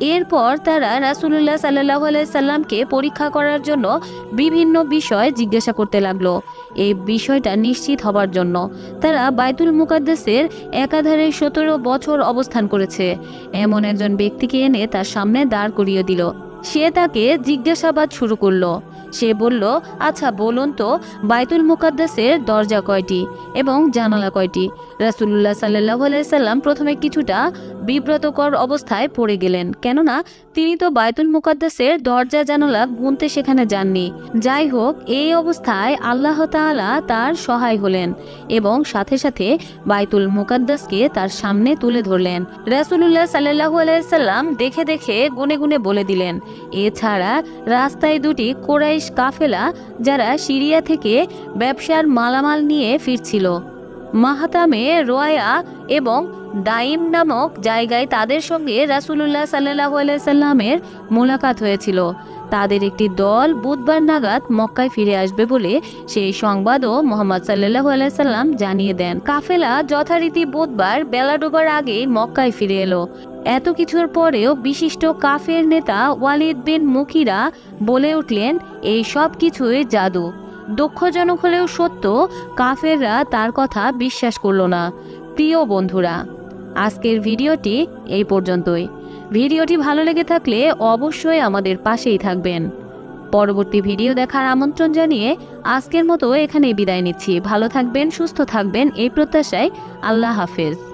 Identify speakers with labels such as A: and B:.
A: এরপর তারা রাসুলুল্লাহ সাল্লাহ সাল্লামকে পরীক্ষা করার জন্য বিভিন্ন বিষয় জিজ্ঞাসা করতে লাগল। এই বিষয়টা নিশ্চিত হবার জন্য তারা বাইতুল মুকাদ্দাসের একাধারে সতেরো বছর অবস্থান করেছে। এমন একজন ব্যক্তিকে এনে তার সামনে দাঁড় করিয়ে দিল। সে তাকে জিজ্ঞাসাবাদ শুরু করল। সে বলল আচ্ছা বলুন তো, বাইতুল মুকাদ্দাসের দরজা কয়টি এবং জানালা কয়টি? রাসুল্লাহ সাল্লাহ সাল্লাম প্রথমে কিছুটা বিব্রতকর অবস্থায় পড়ে গেলেন। কেননা, তিনি তো বাইতুল মুকাদ্দাসের দরজা জানালা গুনতে সেখানে যাননি। যাই হোক, এই অবস্থায় আল্লাহ তাআলা তার সহায় হলেন এবং সাথে সাথে বাইতুল মুকাদ্দাসকে তার সামনে তুলে ধরলেন। রাসুলুল্লাহ সাল্লাহ সাল্লাম দেখে দেখে গুনে গুনে বলে দিলেন এছাড়া রাস্তায় দুটি কোরাইশ কাফেলা যারা সিরিয়া থেকে ব্যবসার মালামাল নিয়ে ফিরছিল। মাহাতামে রোয়া এবং দাইম নামক জায়গায় তাদের সঙ্গে রাসুলুল্লাহ সাল্লাহ সাল্লামের মোলাকাত হয়েছিল। তাদের একটি দল বুধবার নাগাদ মক্কায় ফিরে আসবে বলে সেই সংবাদও মোহাম্মদ সাল্লাহ আলাইসাল্লাম জানিয়ে দেন। কাফেলা যথারীতি বুধবার বেলা ডোবার আগেই মক্কায় ফিরে এলো। এত কিছুর পরেও বিশিষ্ট কাফের নেতা ওয়ালিদ বিন মুখিরা বলে উঠলেন, এই সব কিছুই জাদু। দুঃখজনক হলেও সত্য, কাফেররা তার কথা বিশ্বাস করল না। প্রিয় বন্ধুরা, আজকের ভিডিওটি এই পর্যন্তই। ভিডিওটি ভালো লেগে থাকলে অবশ্যই আমাদের পাশেই থাকবেন। পরবর্তী ভিডিও দেখার আমন্ত্রণ জানিয়ে আজকের মতো এখানে বিদায় নিচ্ছি। ভালো থাকবেন, সুস্থ থাকবেন, এই প্রত্যাশায় আল্লাহ হাফেজ।